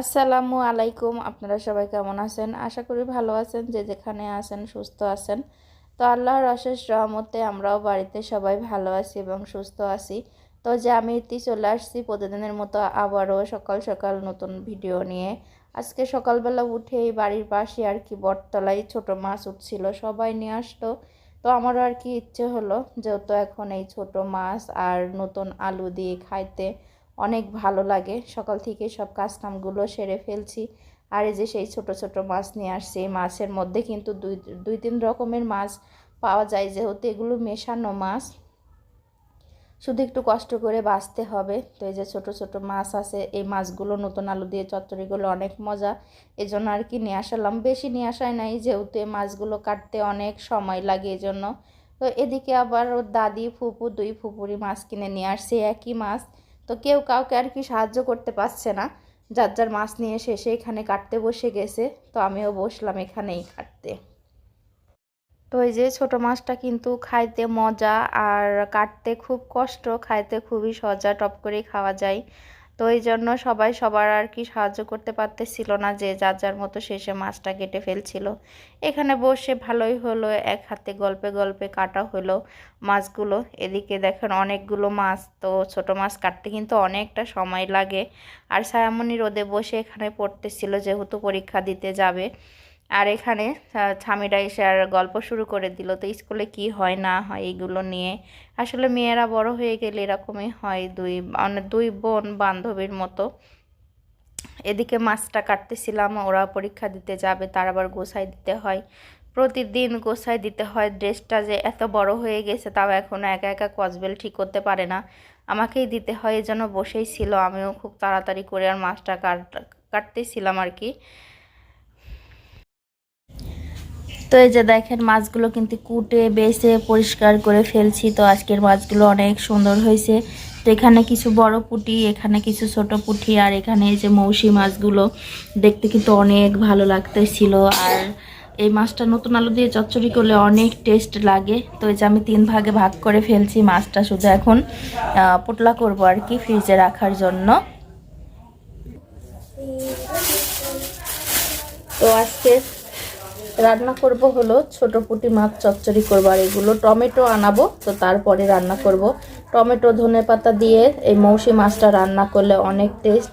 আসসালামু আলাইকুম, আপনারা সবাই কেমন আছেন? আশা করি ভালো আছেন, যে যেখানে আছেন, সুস্থ আছেন। তো আল্লাহর অশেষ রহমতে আমরাও বাড়িতে সবাই ভালো আছি এবং সুস্থ আছি। তো যে আমি ইতি চলে আসছি প্রতিদিনের মতো আবারও সকাল সকাল নতুন ভিডিও নিয়ে। আজকে সকালবেলা উঠেই বাড়ির পাশে আর কি বটতলায় ছোট মাছ উঠছিল, সবাই নিয়ে আসতো তো আমারও আর কি ইচ্ছে হলো, যেহেতু এখন এই ছোট মাছ আর নতুন আলু দিয়ে খাইতে। অনেক ভালো লাগে। সকাল থেকে সব কাজকামগুলো সেরে ফেলছি। আর এই যে সেই ছোট ছোট মাছ নিয়ে আসছি, এই মাছের মধ্যে কিন্তু দুই দুই তিন রকমের মাছ পাওয়া যায়। যেহেতু এগুলো মেশানো মাছ, শুধু একটু কষ্ট করে বাঁচতে হবে। তো এই যে ছোট ছোট মাছ আছে, এই মাছগুলো নতুন আলু দিয়ে চচ্চড়িগুলো অনেক মজা। এই জন্য আর কি নিয়ে আসলাম। বেশি নিয়ে আসায় নাই, যেহেতু এই মাছগুলো কাটতে অনেক সময় লাগে এই জন্য তো এদিকে আবার দাদি, ফুপু, দুই ফুপুরি মাছ কিনে নিয়ে আসছে, একই মাছ। তো কেউ কাউকে আর কি সাহায্য করতে পারছে না। যার যার মাছ নিয়ে এসে শেষে এখানে কাটতে বসে গেছে। তো আমিও বসলাম এখানেই কাটতে। তো এই যে ছোট মাছটা কিন্তু খাইতে মজা, আর কাটতে খুব কষ্ট, খাইতে খুবই সজা, টপ করেই খাওয়া যায়। তো এই জন্য সবাই সবার আর কি সাহায্য করতে পারতেছিল না যে যার যার মতো শেষে মাছটা কেটে ফেলছিল। এখানে বসে ভালোই হলো, এক হাতে গল্পে গল্পে কাটা হলো মাছগুলো। এদিকে দেখেন অনেকগুলো মাছ, তো ছোট মাছ কাটতে কিন্তু অনেকটা সময় লাগে। আর সায়ামনি রোদে বসে এখানে পড়তেছিল, যেহেতু পরীক্ষা দিতে যাবে। আর এখানে স্বামীরা এসে আর গল্প শুরু করে দিল তো স্কুলে কি হয়, না হয় এইগুলো নিয়ে। আসলে মেয়েরা বড় হয়ে গেলে এরকমই হয় দুই মানে দুই বোন বান্ধবীর মতো। এদিকে মাছটা কাটতেছিলাম, ওরা পরীক্ষা দিতে যাবে, তার আবার গোছাই দিতে হয়। প্রতিদিন গোছাই দিতে হয়, ড্রেসটা যে এত বড় হয়ে গেছে তাও এখনও একা একা কসবেল ঠিক করতে পারে না। আমাকেই দিতে হয় এই বসেই ছিল, আমিও খুব তাড়াতাড়ি করে আর মাছটা কাট, কাটতেছিলাম আর কি। তো এই যে দেখেন মাছগুলো কিন্তু কুটে, বেছে, পরিষ্কার করে ফেলছি। তো আজকের মাছগুলো অনেক সুন্দর হয়েছে। তো এখানে কিছু বড় পুঁটি, এখানে কিছু ছোট পুঁটি, আর এখানে এই যে মৌসি মাছগুলো দেখতে কিন্তু অনেক ভালো লাগতেছিল। আর এই মাছটা নতুন আলু দিয়ে চচ্চড়ি করলে অনেক টেস্ট লাগে। তো এই যে আমি তিন ভাগে ভাগ করে ফেলছি মাছটা শুধু এখন পোটলা করব আর কি ফ্রিজে রাখার জন্য। তো আজকে রান্না করব হলো ছোট পুঁটি মাছ চচ্চড়ি করব আর এগুলো টমেটো আনাবো, তো তারপরে রান্না করব। টমেটো, ধনে পাতা দিয়ে এই মৌসি মাছটা রান্না করলে অনেক টেস্ট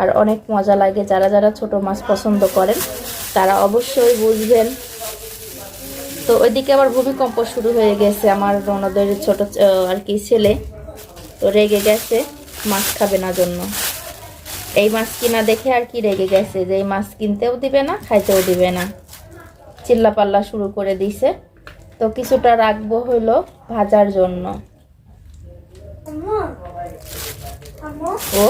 আর অনেক মজা লাগে। যারা যারা ছোট মাছ পছন্দ করেন, তারা অবশ্যই বুঝবেন। তো ওইদিকে আবার ভূমিকম্প শুরু হয়ে গেছে। আমার রনদের ছোট আর কি ছেলে, তো রেগে গেছে, মাছ খাবে না জন্য। এই মাছ কিনা দেখে আর কি রেগে গেছে যে এই মাছ কিনতেও দিবে না, খাইতেও দিবে না। চিল্লাপাল্লা শুরু করে দিছে। তো কিছুটা রাখব হলো ভাজার জন্য। ও।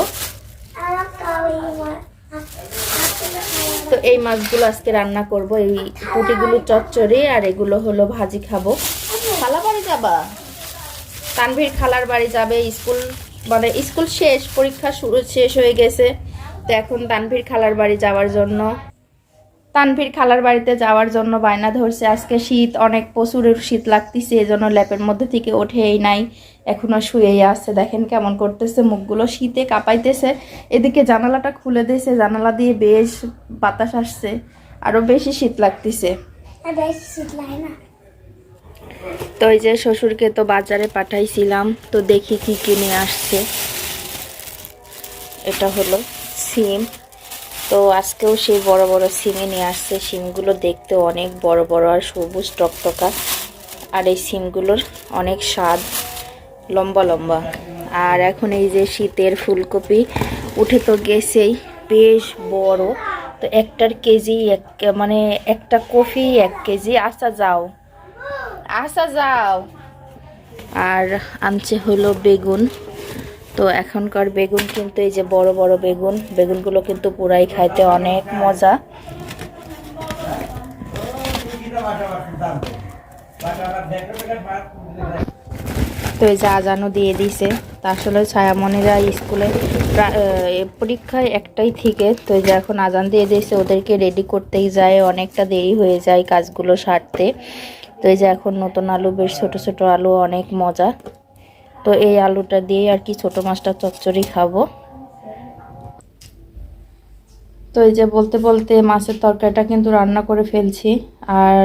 তো এই মাছগুলো আজকে রান্না করব, এই পুটিগুলো চচ্চড়ি আর এগুলো হলো ভাজি খাব। খালা বাড়ি যাবা? তানভীর খালার বাড়ি যাবে, স্কুল মানে স্কুল শেষ, পরীক্ষা শুরু শেষ হয়ে গেছে। তো এখন তানভীর খালার বাড়ি যাওয়ার জন্য তানভীর খালার বাড়িতে যাওয়ার জন্য বায়না ধরছে। আজকে শীত অনেক প্রচুর শীত লাগতেছে এই জন্য ল্যাপের মধ্যে থেকে ওঠেই নাই এখনও শুয়েই আসছে দেখেন কেমন করতেছে মুখগুলো শীতে কাঁপাইতেছে। এদিকে জানালাটা খুলে দিয়েছে জানালা দিয়ে বেশ বাতাস আসছে আরও বেশি শীত লাগতেছে। তো এই যে শ্বশুরকে তো বাজারে পাঠাইছিলাম তো দেখি কি কিনে আসছে। এটা হলো সিম। তো আজকেও সেই বড় বড় সিমে নিয়ে আসছে। সিমগুলো দেখতে অনেক বড় বড় আর সবুজ টকটকা। আর এই সিমগুলোর অনেক স্বাদ। লম্বা লম্বা। আর এখন এই যে শীতের ফুলকপি উঠে তো গেছেই। বেশ বড়। তো একটার কেজি এক মানে একটা কফি এক কেজি। আসা যাও। আসা যাও। আর আনছে হলো বেগুন। তো এখনকার বেগুন কিন্তু এই যে বড় বড় বেগুন, বেগুনগুলো কিন্তু পুরাই খাইতে অনেক মজা। তো এই যে আজানও দিয়ে দিছে, তা আসলে ছায়ামণিরা স্কুলে পরীক্ষায় একটাই থেকে, তো এই যে এখন আজান দিয়ে দিয়েছে, ওদেরকে রেডি করতেই যায়, অনেকটা দেরি হয়ে যায় কাজগুলো সারতে। তো এই যে এখন নতুন আলু, বেশ ছোট ছোট আলু, অনেক মজা। তো এই আলুটা দিয়ে আর কি ছোট মাছটা চচ্চড়ি খাব। তো এই যে বলতে বলতে মাছের তরকারিটা কিন্তু রান্না করে ফেলছি। আর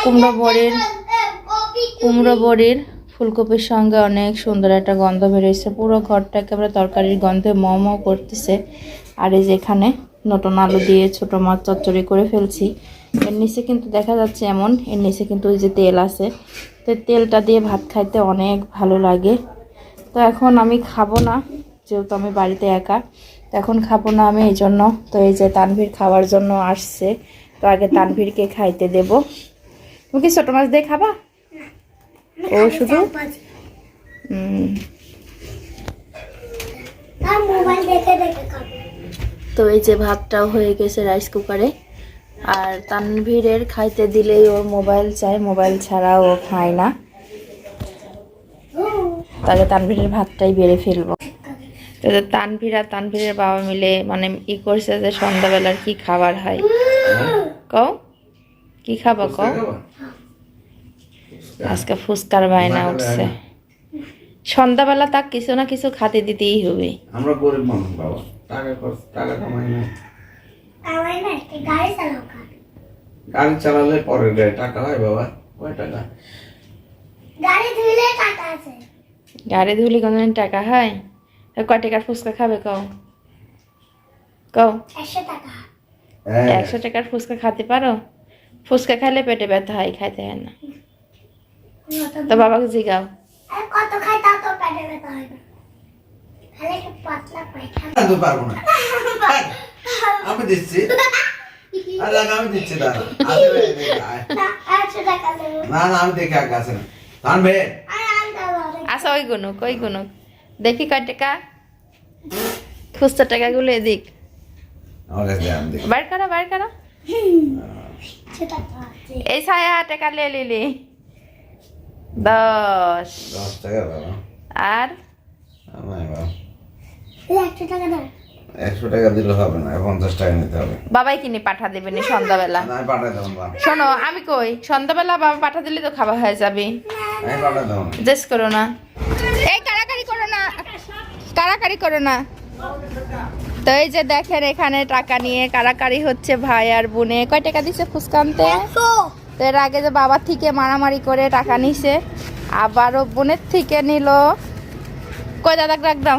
কুমড়ো বড়ির কুমড়ো বড়ির ফুলকপির সঙ্গে অনেক সুন্দর একটা গন্ধ বেরিয়েছে পুরো ঘরটা একেবারে তরকারির গন্ধে ম করতেছে। আর এই যে এখানে নতুন আলু দিয়ে ছোট মাছ চচ্চড়ি করে ফেলছি। এর নিচে কিন্তু দেখা যাচ্ছে এমন এর নিচে কিন্তু ওই যে তেল আছে। তো তেলটা দিয়ে ভাত খাইতে অনেক ভালো লাগে। তো এখন আমি খাব না যেহেতু আমি বাড়িতে একা। তো এখন খাব না আমি এই জন্য। তো এই যে তানভীর খাওয়ার জন্য আসছে তো আগে তানভীরকে খাইতে দেব। তুমি কি ছোটো মাছ দিয়ে খাবা? ও শুধু? তো এই যে ভাতটাও হয়ে গেছে রাইস কুকারে। আর তানভীরের খাইতে দিলেই ওর মোবাইল চাই মোবাইল ছাড়া ও খায় না। তাহলে তানভীরের ভাতটাই বেড়ে ফেলব। তো যে তানভীর আর তানভীরের বাবা মিলে মানে ই করছে যে সন্ধ্যাবেলার কি খাবার হয়। কও? কি খাব কও? আজকে ফুচকার বায়না উঠছে। সন্ধ্যাবেলা তাক কিছু না কিছু খাতে দিতেই হবে। আমরা গরিব মানুষ বাবা টাকা টাকা কামাই না। গাড়ি চালাও কার গাড়ি চালালে পরের গাড়ি টাকা হয় বাবা কয় টাকা? গাড়ি ধুইলে টাকা আছে। গাড়ি ধুলি কোনদিন টাকা হয়? কয় টাকার ফুচকা খাবে কও? কও? একশো টাকা। হ্যাঁ। একশো টাকার ফুচকা খেতে পারো? ফুচকা খাইলে পেটে ব্যথা হয় খাইতে হয় না। তো বাবাকে জিগাও। কত খাই তাও তো পেটে ব্যথা হয় না খালি একটু পাতলা পায়খানা আমি পারব না। আমি দিচ্ছি। আর আমি দিচ্ছি দাঁড়া। না, না না আমি দেখে আগে আসে না। আসা ওই গুনুক ওই গুনুক। দেখি কয় টাকা। খুচরা টাকাগুলো এদিক। বার করো বার এই ছায়া টাকা লে লিলি। দশ। দশ টাকা আর? একশো টাকা দাও। একশো টাকা দিলে হবে না পঞ্চাশ টাকা নিতে হবে। বাবাই কিনে পাঠা দেবেনি সন্ধ্যাবেলা। আমি পাঠাই দেবো শোনো আমি কই? সন্ধ্যাবেলা বাবা পাঠা দিলে তো খাওয়া হয়ে যাবে। আমি পাঠাই দেবো না। জেস করো না। এই কারাকারি করো না। কারাকারি করো না। তো এই যে দেখেন এখানে টাকা নিয়ে কারাকারি হচ্ছে ভাই আর বোনে। কয় টাকা দিছে আনতে? একশো। তো এর আগে যে বাবার থেকে মারামারি করে টাকা নিছে আবারও বোনের থেকে নিল। কই দাদাক ডাক দাও।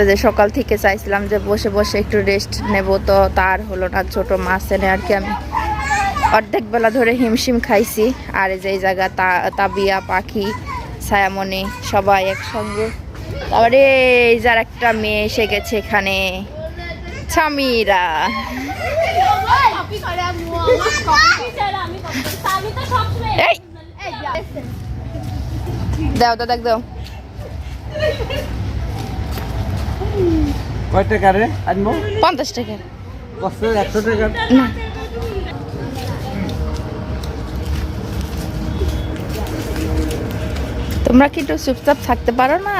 তো যে সকাল থেকে চাইছিলাম যে বসে বসে একটু রেস্ট নেব, তো তার হলো না, ছোট মাছ এনে আর কি আমি অর্ধেক বেলা ধরে হিমশিম খাইছি। আর যে জায়গা তা, তাবিয়া, পাখি, ছায়ামণি, সবাই একসঙ্গে। তারপরে এই যার একটা মেয়ে এসে গেছে এখানে, ছামিরা। দাও দাদা দাও। কয় টাকা রে আনব? পঞ্চাশ টাকা। কষ্ট একশো টাকা? না। তোমরা কি একটু চুপচাপ থাকতে পারো না?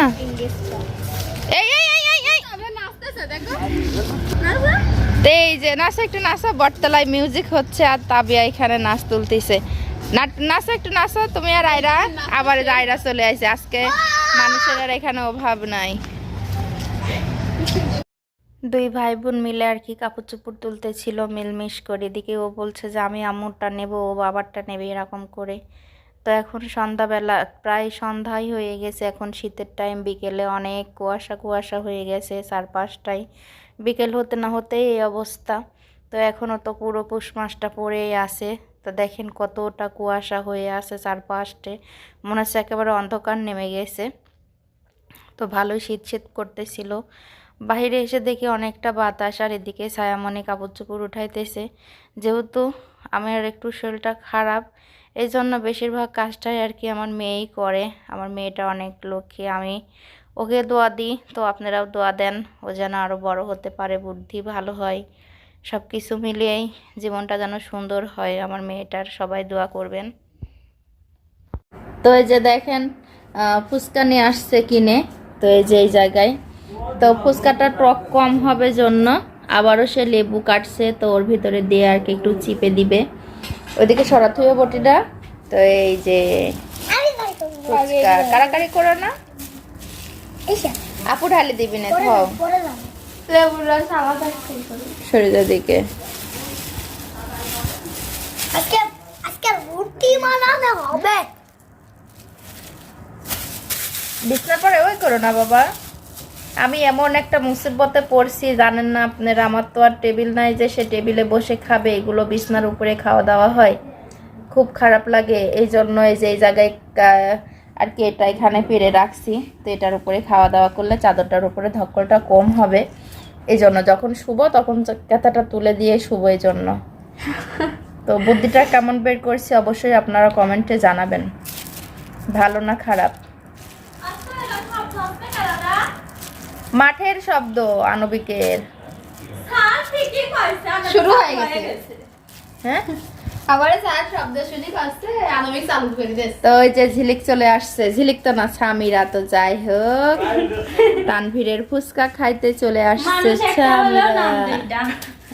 এই যে নাচা একটু নাচা বটতলায় মিউজিক হচ্ছে আর তাবিয়া এখানে নাচ তুলতেছে। নাচা একটু নাচা তুমি আর আয়রা আবার আয়রা চলে আসে। আজকে মানুষের আর এখানে অভাব নাই। দুই ভাই বোন মিলে আর কি কাপড় চোপড় তুলতেছিল মিলমিশ করে। এদিকে ও বলছে যে, আমি আম্মুরটা নেব, ও বাবারটা নেবে, এরকম করে। তো এখন সন্ধ্যাবেলা, প্রায় সন্ধ্যাই হয়ে গেছে। এখন শীতের টাইম বিকেলে অনেক কুয়াশা কুয়াশা হয়ে গেছে চার পাঁচটায় বিকেল হতে না হতেই এই অবস্থা। তো এখনও তো পুরো পুষ মাসটা পড়েই আছে। তো দেখেন কতটা কুয়াশা হয়ে আছে চারপাশটে মনে হচ্ছে একেবারে অন্ধকার নেমে গেছে। তো ভালোই শীত শীত করতেছিল। বাইরে এসে দেখি অনেকটা বাতাস আর এদিকে ছায়ামণি কাপড় চোপড় উঠাইতেছে। যেহেতু আমার একটু শরীরটা খারাপ এই জন্য বেশিরভাগ কাজটাই আর কি আমার মেয়েই করে। আমার মেয়েটা অনেক লক্ষ্মী, আমি ওকে দোয়া দিই, তো আপনারাও দোয়া দেন, ও যেন আরও বড় হতে পারে, বুদ্ধি ভালো হয় সব কিছু মিলিয়েই জীবনটা যেন সুন্দর হয়, আমার মেয়েটার সবাই দোয়া করবেন। তো এই যে দেখেন ফুচকা নিয়ে আসছে কিনে, তো এই যে এই জায়গায় তো ফুচকাটা টক কম হবে জন্য। আবারও সে লেবু কাটছে তো ওর ভিতরে দিয়ে আর কি একটু চিপে দিবে। ওইদিকে সরাত হয়ে বটিটা তো এই যে ফুচকা। কারাকারি করো না। আপু ঢালি দিবি না থাও দিকে হবে। পরে ওই করো না বাবা। আমি এমন একটা মুসিবতে পড়ছি, জানেন না আপনারা, আমার তো আর টেবিল নাই যে সে টেবিলে বসে খাবে, এগুলো বিছনার উপরে খাওয়া দাওয়া হয়। খুব খারাপ লাগে এই জন্য এই যে এই জায়গায় আর কি এটা এখানে পেরে রাখছি। তো এটার উপরে খাওয়া দাওয়া করলে চাদরটার উপরে ধক্কলটা কম হবে। এই জন্য যখন শুভ তখন কাঁথাটা তুলে দিয়ে শুভ এই জন্য তো বুদ্ধিটা কেমন বের করছি অবশ্যই আপনারা কমেন্টে জানাবেন। ভালো না খারাপ? মাঠের শব্দ আনবিকের শুরু হয়ে গেছে। হ্যাঁ? আবার স্যার শব্দ শুনি কাছে আনবিক চালু করে দিয়েছে। তো ওই যে ঝিলিক চলে আসছে ঝিলিক তো না স্বামীরা তো যাই হোক। তানভীরের ফুচকা খাইতে চলে আসছে স্বামীরা।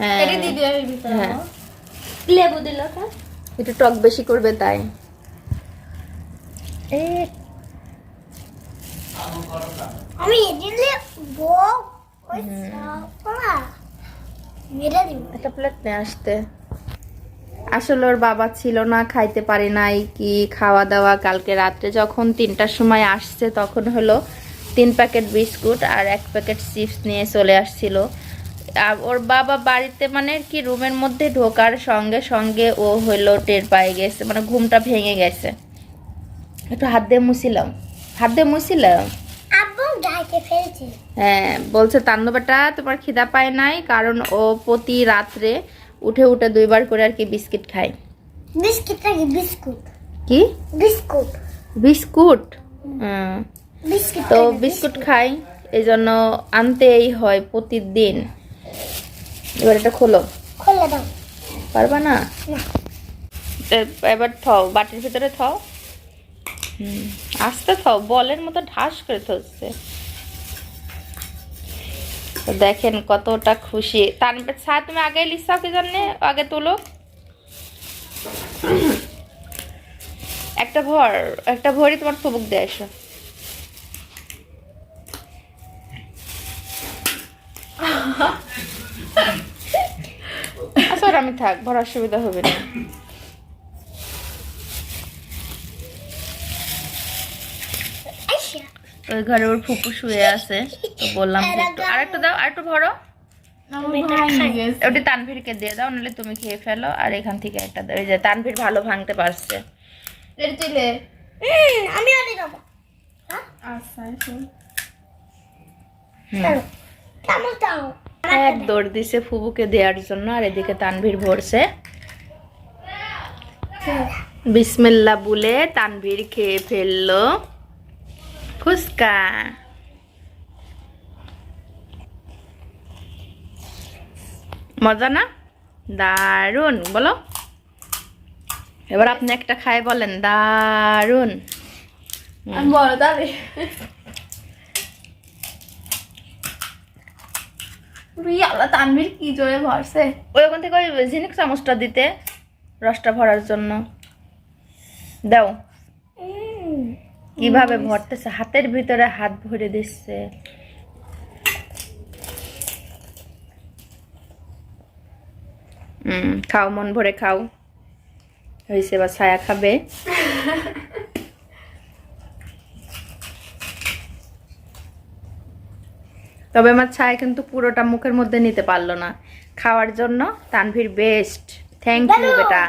হ্যাঁ। হ্যাঁ। লেবু দিল একটু টক বেশি করবে তাই। আমি এদিলে বউ ওই সাপড়া মেরে প্লেট নিয়ে আসতে। আসলে ওর বাবা ছিল না, খাইতে পারি নাই, কি খাওয়া দাওয়া। কালকে রাত্রে যখন তিনটার সময় আসছে, তখন হলো তিন প্যাকেট বিস্কুট আর এক প্যাকেট চিপস নিয়ে চলে আসছিল। ওর বাবা বাড়িতে মানে কি রুমের মধ্যে ঢোকার সঙ্গে সঙ্গে ও হলো টের পায়ে গেছে মানে ঘুমটা ভেঙে গেছে। একটু হাত দিয়ে মুছিলাম। হাত দিয়ে মুছিলাম? হ্যাঁ বলছে তান্ডবেটা তোমার খিদা পায় নাই কারণ ও প্রতি রাত্রে উঠে উঠে দুইবার করে আর কি বিস্কিট খায়। বিস্কিটটা কি বিস্কুট? কি? বিস্কুট। বিস্কুট? বিস্কিট তো বিস্কুট খাই এই জন্য আনতেই হয় প্রতিদিন। এবার এটা খোলো। খুলে দাও। পারবা না। এবার থাও বাটির ভিতরে থাও। হুম, আস্তে থাও, বলের মতো ঢাস করে থচ্ছে তো দেখেন কতটা খুশি। তার ছা তুমি আগে লিসাও কি জানে আগে তুলো। একটা ভর, একটা ভরি তোমার ফুবুক দিয়ে এসো আচ্ছা আমি থাক ভর অসুবিধা হবে না। ওই ঘরে ওর ফুপু শুয়ে আছে। তো বললাম একটু আর একটু দাও আর একটু ভরো। ওটি তানভীরকে দিয়ে দাও নাহলে তুমি খেয়ে ফেলো। আর এখান থেকে একটা দাও। এই যে তানভীর ভালো ভাঙতে পারছে। আমি দেবো। আচ্ছা দাও এক দৌড় দিছে ফুবুকে দেওয়ার জন্য আর এদিকে তানভীর ভরছে। বিসমিল্লা বলে তানভীর খেয়ে ফেলল। ফুচকা মজা না দারুণ বলো। এবার আপনি একটা খায় বলেন দারুণ আমি বড় তাহলে। আল্লাহ তানভীর কি জোরে ভরছে ওই ওখান থেকে ওই ঝিনুক চামচটা দিতে রসটা ভরার জন্য। দাও। কীভাবে ভরতেছে হাতের ভিতরে হাত ভরে দিচ্ছে। হুম খাও মন ভরে খাও। হয়েছে বা ছায়া খাবে? তবে আমার ছায়া কিন্তু পুরোটা মুখের মধ্যে নিতে পারল না। খাওয়ার জন্য তানভীর বেস্ট থ্যাংক ইউ বেটা।